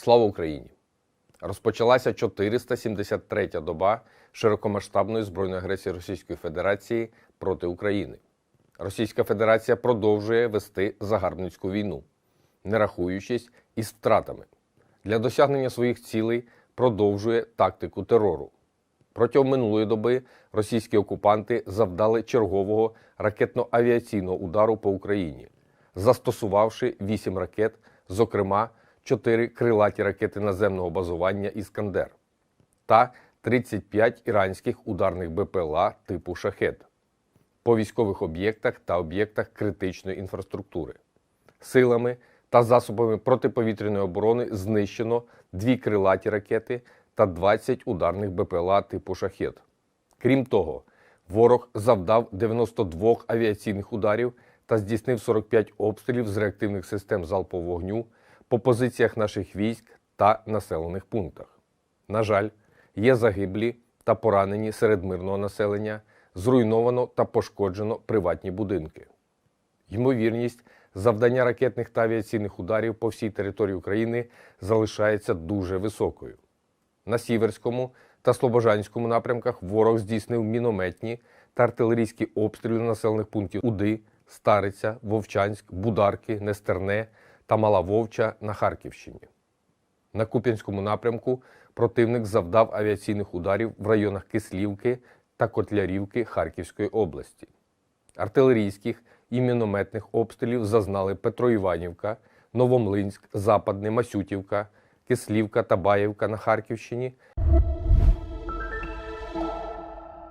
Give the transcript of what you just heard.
Слава Україні! Розпочалася 473-я доба широкомасштабної збройної агресії Російської Федерації проти України. Російська Федерація продовжує вести загарбницьку війну, не рахуючись із втратами. Для досягнення своїх цілей продовжує тактику терору. Протягом минулої доби російські окупанти завдали чергового ракетно-авіаційного удару по Україні, застосувавши 8 ракет, зокрема 4 крилаті ракети наземного базування Іскандер та 35 іранських ударних БПЛА типу Шахет по військових об'єктах та об'єктах критичної інфраструктури. Силами та засобами протиповітряної оборони знищено дві крилаті ракети та 20 ударних БПЛА типу Шахет. Крім того, ворог завдав 92 авіаційних ударів та здійснив 45 обстрілів з реактивних систем залпового вогню по позиціях наших військ та населених пунктах. На жаль, є загиблі та поранені серед мирного населення, зруйновано та пошкоджено приватні будинки. Ймовірність завдання ракетних та авіаційних ударів по всій території України залишається дуже високою. На Сіверському та Слобожанському напрямках ворог здійснив мінометні та артилерійські обстріли населених пунктів Уди, Стариця, Вовчанськ, Бударки, Нестерне та Мала Вовча на Харківщині. На Куп'янському напрямку противник завдав авіаційних ударів в районах Кислівки та Котлярівки Харківської області. Артилерійських і мінометних обстрілів зазнали Петроіванівка, Новомлинськ, Западне, Масютівка, Кислівка та Баївка на Харківщині,